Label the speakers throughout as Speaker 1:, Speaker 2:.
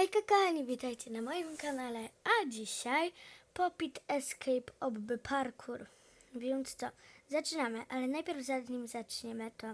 Speaker 1: Hejka kochani, witajcie na moim kanale, a dzisiaj Popit Escape Obby Parkour. Więc co, zaczynamy, ale najpierw zanim zaczniemy, to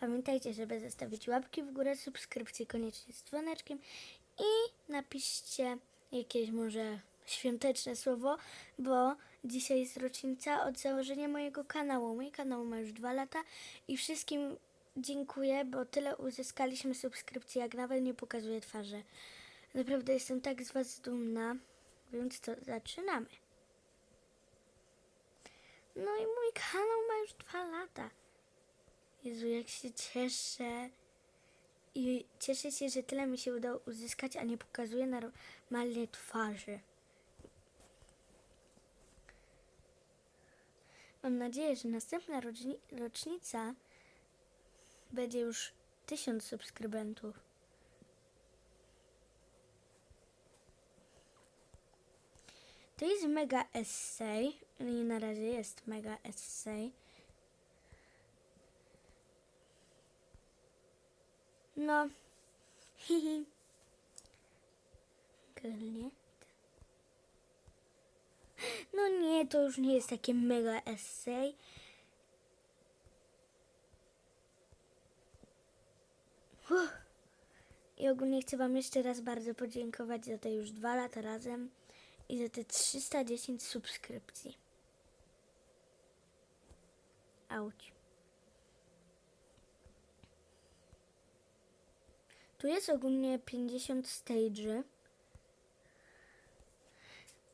Speaker 1: pamiętajcie, żeby zostawić łapki w górę, subskrypcję koniecznie z dzwoneczkiem i napiszcie jakieś może świąteczne słowo, bo dzisiaj jest rocznica od założenia mojego kanału. Mój kanał ma już dwa lata i wszystkim dziękuję, bo tyle uzyskaliśmy subskrypcji, jak nawet nie pokazuję twarzy. Naprawdę jestem tak z Was dumna, więc to zaczynamy. No i mój kanał ma już dwa lata. Jezu, jak się cieszę. I cieszę się, że tyle mi się udało uzyskać, a nie pokazuję normalnie twarzy. Mam nadzieję, że następna roczni- rocznica będzie już tysiąc subskrybentów. To jest mega essay. I na razie jest mega essay. No. Hihi. Ogólnie. No nie, to już nie jest takie mega essay. Uff. I ogólnie chcę Wam jeszcze raz bardzo podziękować za te już dwa lata razem i za te 310 subskrypcji. Auć. Tu jest ogólnie 50 stage'y.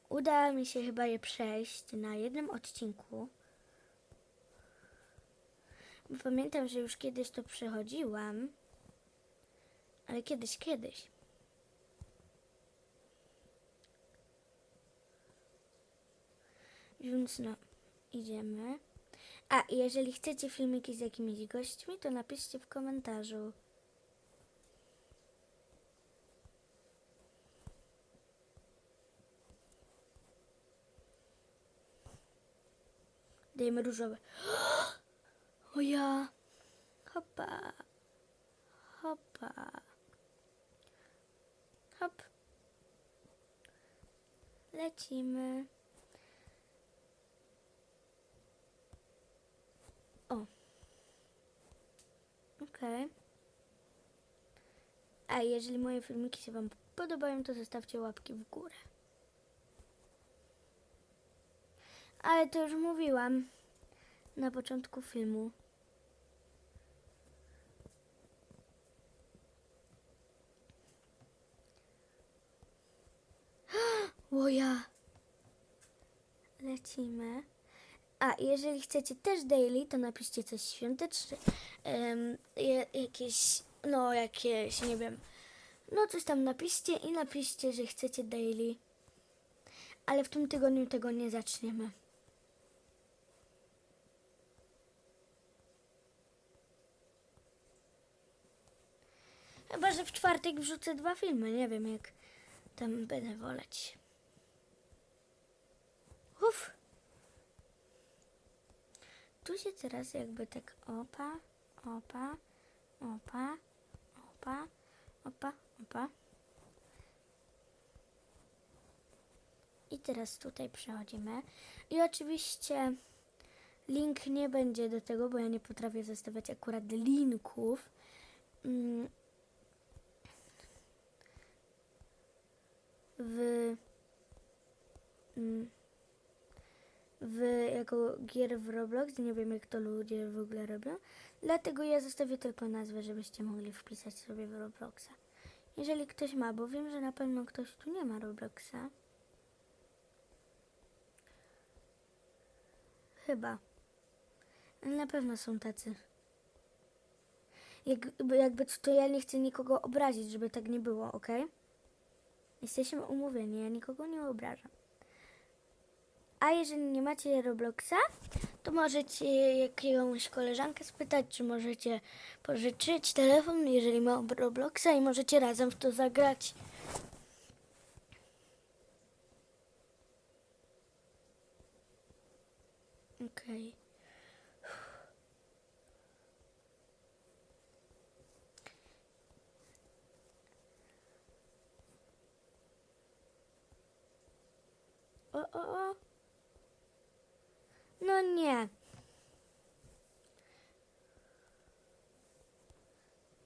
Speaker 1: Uda mi się chyba je przejść na jednym odcinku. Bo pamiętam, że już kiedyś to przechodziłam. Ale kiedyś, kiedyś. Więc no, idziemy. A, jeżeli chcecie filmiki z jakimiś gośćmi, to napiszcie w komentarzu. Dajmy różowe. O ja. Hopa. Hopa. Hop. Lecimy. O. Okej. A jeżeli moje filmiki się Wam podobają, to zostawcie łapki w górę. Ale to już mówiłam na początku filmu. O ja. Lecimy. A jeżeli chcecie też daily, to napiszcie coś świąteczne. Um, jakieś, no jakieś, nie wiem. No coś tam napiszcie i napiszcie, że chcecie daily. Ale w tym tygodniu tego nie zaczniemy. Chyba, że w czwartek wrzucę dwa filmy. Nie wiem, jak tam będę woleć. Uff. Tu się teraz jakby tak opa, opa, opa, opa, opa, opa. I teraz tutaj przechodzimy. I oczywiście link nie będzie do tego, bo ja nie potrafię zostawiać akurat linków. Mm. W mm, w, jako gier w Roblox. Nie wiem, jak to ludzie w ogóle robią. Dlatego ja zostawię tylko nazwę, żebyście mogli wpisać sobie w Robloxa. Jeżeli ktoś ma, bo wiem, że na pewno ktoś tu nie ma Robloxa. Chyba. Na pewno są tacy. Jakby, jakby to ja nie chcę nikogo obrazić, żeby tak nie było, ok? Jesteśmy umówieni, ja nikogo nie obrażam. A jeżeli nie macie Robloxa, to możecie jakąś koleżankę spytać, czy możecie pożyczyć telefon, jeżeli ma Robloxa i możecie razem w to zagrać. Okej. Okay. O, o, o. No nie.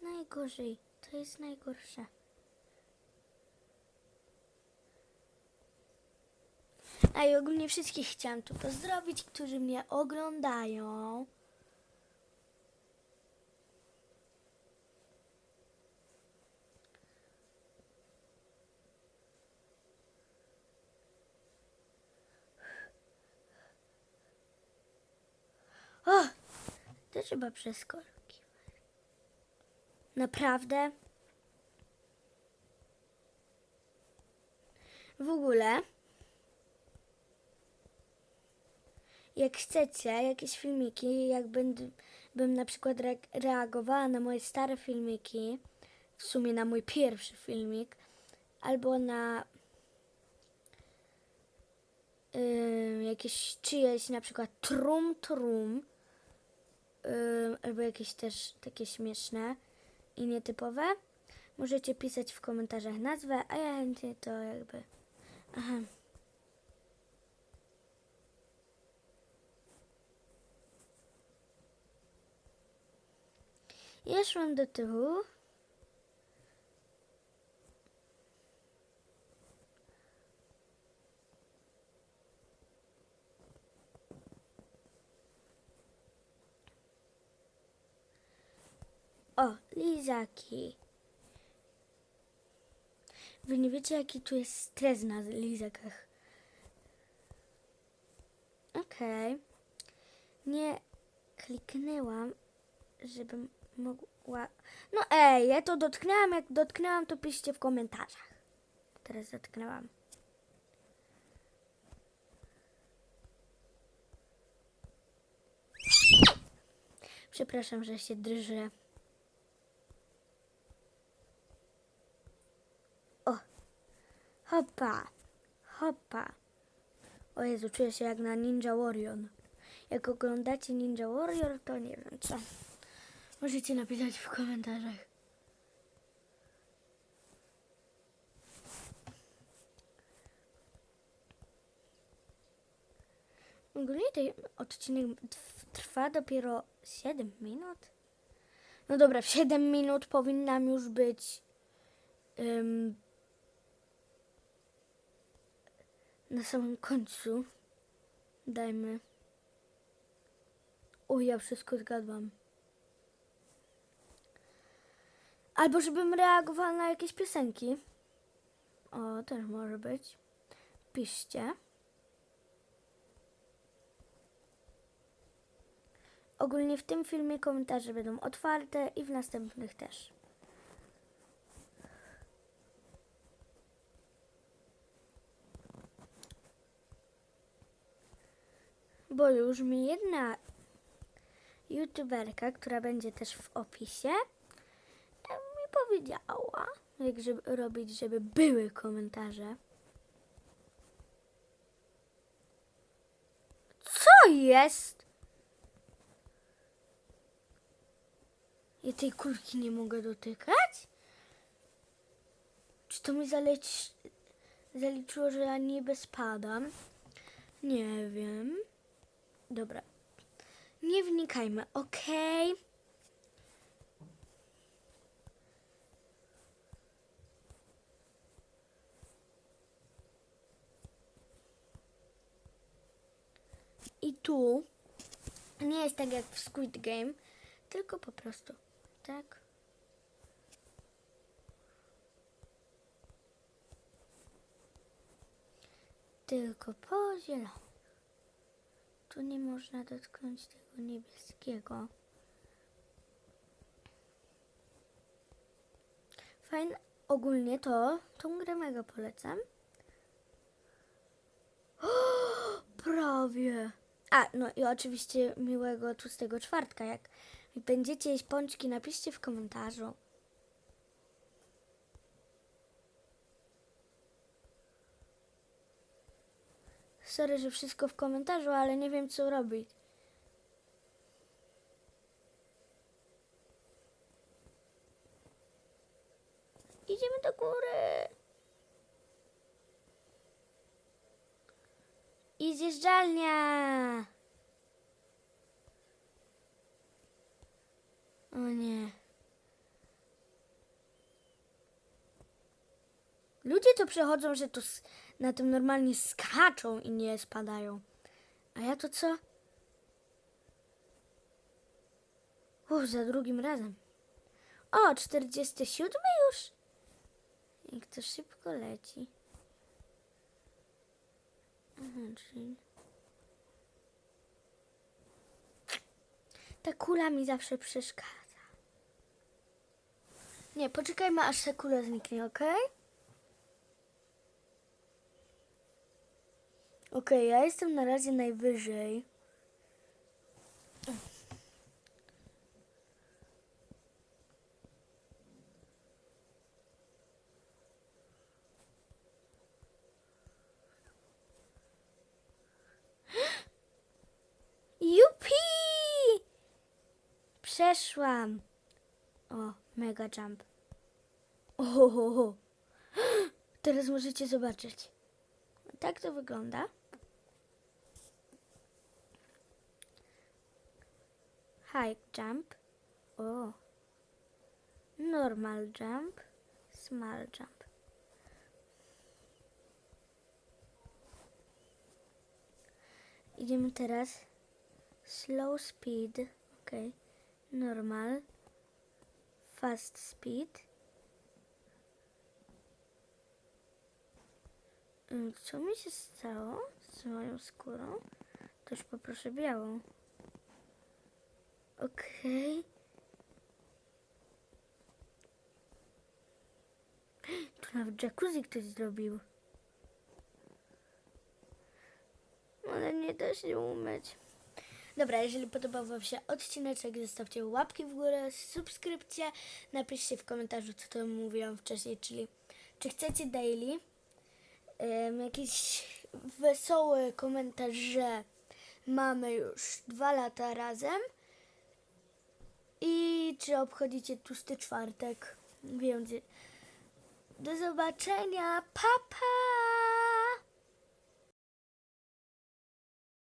Speaker 1: Najgorzej. To jest najgorsze. A i ogólnie wszystkich chciałam tu pozdrowić, którzy mnie oglądają. O! Trzeba przeskakiwać. Naprawdę? W ogóle, jak chcecie jakieś filmiki, jak będę, bym na przykład re reagowała na moje stare filmiki, w sumie na mój pierwszy filmik, albo na ym, jakieś czyjeś na przykład trum trum, ym, albo jakieś też takie śmieszne i nietypowe, możecie pisać w komentarzach nazwę, a ja chętnie to jakby... Aha. Ja szłam do tyłu. O, lizaki. Wy nie wiecie, jaki tu jest stres na lizakach. Okej. Nie kliknęłam, żebym mogła... No ej, ja to dotknęłam. Jak dotknęłam, to piszcie w komentarzach. Teraz dotknęłam. Przepraszam, że się drżę. O, hopa, hopa. O Jezu, czuję się jak na Ninja Warrior. Jak oglądacie Ninja Warrior, to nie wiem co. Możecie napisać w komentarzach. Ogólnie ten odcinek trwa dopiero 7 minut. No dobra, w 7 minut powinnam już być ym, na samym końcu. Dajmy. O, ja wszystko zgadłam. Albo żebym reagowała na jakieś piosenki. O, też może być. Piszcie. Ogólnie w tym filmie komentarze będą otwarte i w następnych też. Bo już mi jedna youtuberka, która będzie też w opisie, mi powiedziała, jak żeby robić, żeby były komentarze. Co jest? Ja tej kulki nie mogę dotykać? Czy to mi zaleci... zaliczyło, że ja niby spadam? Nie wiem. Dobra. Nie wnikajmy, okej? I tu nie jest tak jak w Squid Game, tylko po prostu tak. Tylko po zielonym. Tu nie można dotknąć tego niebieskiego. Fajne. Ogólnie to tą grę mega polecam. O, prawie. A, no i oczywiście miłego tłustego czwartka. Jak będziecie jeść pączki, napiszcie w komentarzu. Sorry, że wszystko w komentarzu, ale nie wiem co robić. Idziemy do góry. zjeżdżalnia. O nie. Ludzie to przechodzą, że s- na tym normalnie skaczą i nie spadają. A ja to co? Uff, za drugim razem. O, 47 już. Jak to szybko leci. Aha, czyli... Ta kula mi zawsze przeszkadza. Nie, poczekajmy aż ta kula zniknie, ok? Okej, ja jestem na razie najwyżej. Jupi! Przeszłam. O, mega jump. Ohoho. Teraz możecie zobaczyć. Tak to wygląda. High jump. O. Normal jump. Small jump. Idziemy teraz. Slow speed. Ok. Normal. Fast speed. Mm, Co mi się stało z moją skórą? To już poproszę białą. Okej. Tu nawet jacuzzi ktoś zrobił. Ale nie da się umyć. Dobra, jeżeli podobał Wam się odcineczek, zostawcie łapki w górę, subskrypcję, napiszcie w komentarzu, co to mówiłam wcześniej, czyli czy chcecie daily, em, jakiś wesoły komentarz, że mamy już dwa lata razem i czy obchodzicie tłusty czwartek, więc do zobaczenia, pa pa!